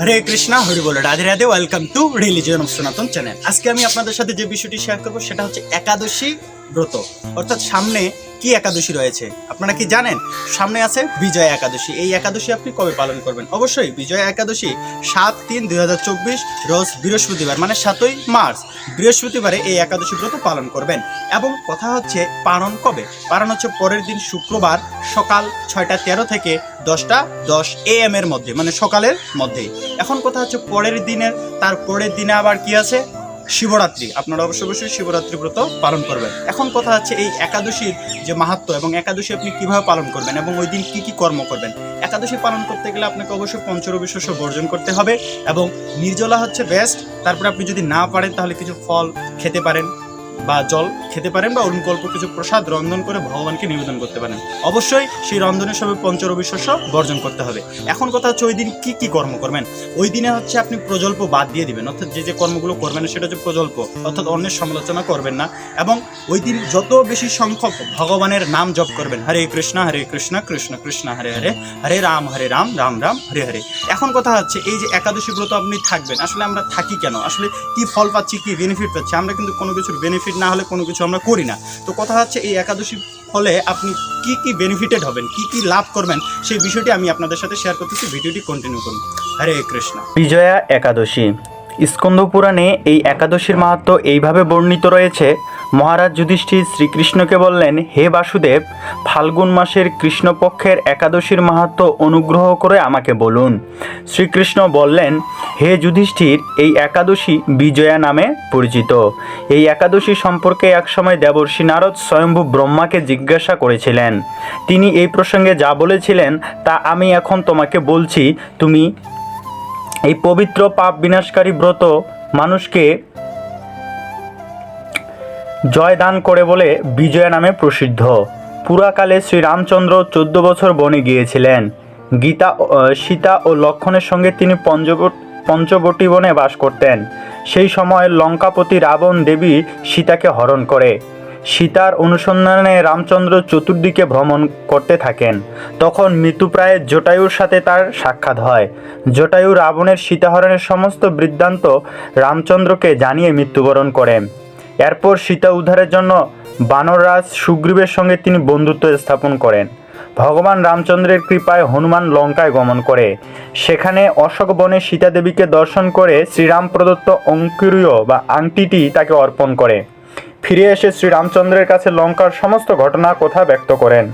হরে কৃষ্ণা, হরি বলে, Radhe Radhe welcome to religion of Sanatan channel আজকে আমি আপনাদের সাথে যে বিষয়টি শেয়ার করব, সেটা হচ্ছে একাদশী ব্রত। অর্থাৎ সামনে কি একাদশী রয়েছে? আপনারা কি জানেন? সামনে আছে বিজয়া একাদশী। এই একাদশী আপনি কবে পালন করবেন? অবশ্যই বিজয়া একাদশী সাত তিন দুই রোজ বৃহস্পতিবার মানে সাতই মার্চ। বৃহস্পতিবারে এই একাদশী ব্রত পালন করবেন। এবং কথা হচ্ছে পালন কবে? পালন হচ্ছে পরের দিন শুক্রবার সকাল ছয়টা তেরো থেকে দশটা দশ এ এম এর মধ্যে মানে সকালের মধ্যেই। এখন কথা হচ্ছে পরের দিনের তার পরের দিনে আবার কি আছে? শিবরাত্রি। আপনারা অবশ্যই অবশ্যই শিবরাত্রি ব্রত পালন করবেন। এখন কথা হচ্ছে এই একাদশীর যে মাহাত্ম এবং একাদশী আপনি কীভাবে পালন করবেন এবং ওই দিন কী কী কর্ম করবেন। একাদশী পালন করতে গেলে আপনাকে অবশ্যই পঞ্চরবি শস্য বর্জন করতে হবে এবং নির্জলা হচ্ছে বেস্ট তারপরে আপনি যদি না পারেন তাহলে কিছু ফল খেতে পারেন বা জল খেতে পারেন বা অন্য অল্প কিছু প্রসাদ রন্ধন করে ভগবানকে নিবেদন করতে পারেন। অবশ্যই সেই রন্ধনের সময় পঞ্চরবি শস্য বর্জন করতে হবে। এখন কথা হচ্ছে ওই দিন কি কি কর্ম করবেন? ওই দিনে হচ্ছে আপনি প্রজল্প বাদ দিয়ে দিবেন। অর্থাৎ যে যে কর্মগুলো করবেন সেটা হচ্ছে প্রজল্প। অর্থাৎ অন্যের সমালোচনা করবেন না। এবং ওই দিন যত বেশি সংখ্যক ভগবানের নাম জপ করবেন, হরে কৃষ্ণ হরে কৃষ্ণ কৃষ্ণ কৃষ্ণ, হরে হরে হরে রাম হরে রাম রাম রাম, হরে হরে। এখন কথা হচ্ছে এই যে একাদশী ব্রত আপনি থাকবেন, আসলে আমরা থাকি কেন? আসলে কি ফল পাচ্ছি, কি বেনিফিট পাচ্ছি? আমরা কিন্তু কোনো কিছুর বেনিফিট না হলে কোনো কিছু আমরা করি না। তো কথা হচ্ছে এই একাদশী ফলে আপনি কি কি বেনিফিটেড হবেন, কি কি লাভ করবেন, সেই বিষয়টি আমি আপনাদের সাথে শেয়ার করতেছি। ভিডিওটি কন্টিনিউ করুন। হরে কৃষ্ণ। বিজয়া একাদশী। স্কন্দ পুরাণে এই একাদশীর মাহাত্ম এইভাবে বর্ণিত রয়েছে, মহারাজ যুধিষ্ঠির শ্রীকৃষ্ণকে বললেন, হে বাসুদেব ফাল্গুন মাসের কৃষ্ণপক্ষের একাদশীর মাহাত্ম অনুগ্রহ করে আমাকে বলুন। শ্রীকৃষ্ণ বললেন, হে যুধিষ্ঠির, এই একাদশী বিজয়া নামে পরিচিত। এই একাদশী সম্পর্কে একসময় দেবর্ষি নারদ স্বয়ম্ভু ব্রহ্মাকে জিজ্ঞাসা করেছিলেন। তিনি এই প্রসঙ্গে যা বলেছিলেন, তা আমি এখন তোমাকে বলছি। তুমি এই পবিত্র পাপ বিনাশকারী ব্রত মানুষকে জয় দান করে বলে বিজয়া নামে প্রসিদ্ধ। পুরাকালে শ্রীরামচন্দ্র চোদ্দ বছর বনে গিয়েছিলেন। গীতা সীতা ও লক্ষণের সঙ্গে তিনি পঞ্চবট পঞ্চবটী বনে বাস করতেন। সেই সময় লঙ্কাপতি রাবণ দেবী সীতাকে হরণ করে। সীতার অনুসন্ধানে রামচন্দ্র চতুর্দিকে ভ্রমণ করতে থাকেন। তখন মৃত্যুপ্রায় জটায়ুর সাথে তার সাক্ষাৎ হয়। জটায়ু রাবণের সীতাহরণের সমস্ত বৃত্তান্ত রামচন্দ্রকে জানিয়ে মৃত্যুবরণ করেন। এরপর সীতা উদ্ধারের জন্য বানররাজ সুগ্রীবের সঙ্গে তিনি বন্ধুত্ব স্থাপন করেন। ভগবান রামচন্দ্রের কৃপায় হনুমান লঙ্কায় গমন করে। সেখানে অশোক বনে সীতা দেবীকে দর্শন করে শ্রীরাম প্রদত্ত অঙ্কুরীয় বা আংটিটি তাকে অর্পণ করে। ফিরে এসে শ্রীরামচন্দ্রের কাছে লঙ্কার সমস্ত ঘটনা কথা ব্যক্ত করেন।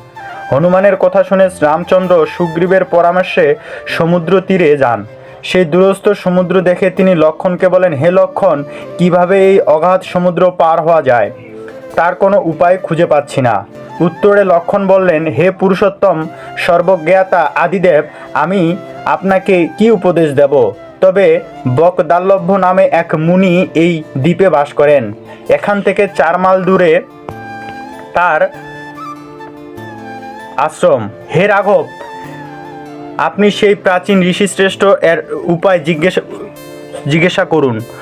হনুমানের কথা শুনে রামচন্দ্র সুগ্রীবের পরামর্শে সমুদ্র তীরে যান। সেই দূরস্থ সমুদ্র দেখে তিনি লক্ষণকে বলেন, হে লক্ষণ, কীভাবে এই অগাধ সমুদ্র পার হওয়া যায়? তার কোনো উপায় খুঁজে পাচ্ছি না। উত্তরে লক্ষণ বললেন, হে পুরুষোত্তম, সর্বজ্ঞাতা আদিদেব, আমি আপনাকে কি উপদেশ দেব? তবে বকদাল্লভ্য নামে এক মুনি এই দ্বীপে বাস করেন। এখান থেকে চার মাইল দূরে তার আশ্রম। হে রাঘব, আপনি সেই প্রাচীন ঋষিশ্রেষ্ঠ এর উপায় জিজ্ঞেস, জিজ্ঞাসা করুন।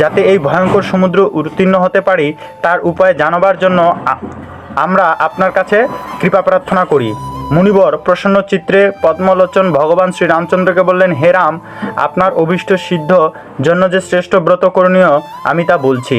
যাতে এই ভয়ঙ্কর সমুদ্র উত্তীর্ণ হতে পারি, তার উপায় জানাবার জন্য আমরা আপনার কাছে কৃপা প্রার্থনা করি। মুনিবর প্রসন্ন চিত্রে পদ্মলোচন ভগবান শ্রীরামচন্দ্রকে বললেন, হে রাম, আপনার অভীষ্ট সিদ্ধ, জন্য যে শ্রেষ্ঠ ব্রত করণীয়, আমি তা বলছি।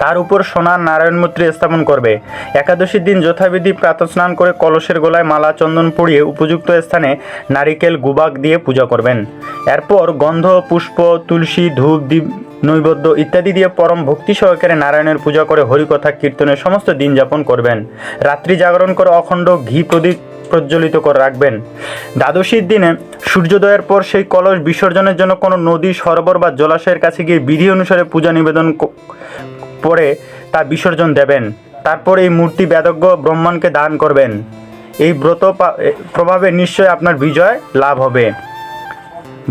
তার উপর সোনার নারায়ণ মূর্তি স্থাপন করবে। একাদশীর দিন যথাবিধি প্রাতস্নান করে কলসের গলায় মালা, চন্দন পরিয়ে উপযুক্ত স্থানে নারিকেল, গুবাক দিয়ে পূজা করবেন। এরপর গন্ধ, পুষ্প, তুলসী, ধূপ দ্বীপ নৈবদ্য ইত্যাদি দিয়ে পরম ভক্তি সহকারে নারায়ণের পূজা করে হরিকথা কীর্তনের সমস্ত দিন যাপন করবেন। রাত্রি জাগরণ করে অখণ্ড ঘি প্রদীপ প্রজ্বলিত করে রাখবেন। দ্বাদশীর দিনে সূর্যোদয়ের পর সেই কলস বিসর্জনের জন্য কোনো নদী, সরোবর বা জলাশয়ের কাছে গিয়ে বিধি অনুসারে পূজা নিবেদন পরে তা বিসর্জন দেবেন। তারপর এই মূর্তি বেদজ্ঞ ব্রহ্মাণকে দান করবেন। এই ব্রত প্রভাবে নিশ্চয় আপনার বিজয় লাভ হবে।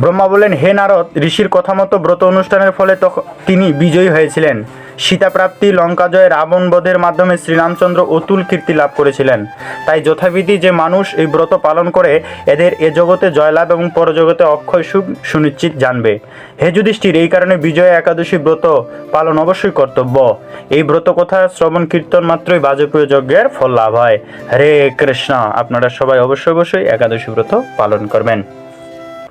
ব্রহ্মা বলেন হে নারদ, ঋষির কথা মতো ব্রত অনুষ্ঠানের ফলে তখন তিনি বিজয়ী হয়েছিলেন। সীতাপ্রাপ্তি, লঙ্কাজয়, রাবণ বধের মাধ্যমে শ্রীরামচন্দ্র অতুল কীর্তি লাভ করেছিলেন। তাই যথাবিধি যে মানুষ এই ব্রত পালন করে, এদের এ জগতে জয়লাভ এবং পরজগতে অক্ষয় সুখ সুনিশ্চিত জানবে। হে যুধিষ্ঠির, এই কারণে বিজয় একাদশী ব্রত পালন অবশ্যই কর্তব্য। এই ব্রত কথা শ্রবণ কীর্তন মাত্রই বাজপেয় যজ্ঞের ফল লাভ হয়। হরে কৃষ্ণ। আপনারা সবাই অবশ্যই অবশ্যই একাদশী ব্রত পালন করবেন।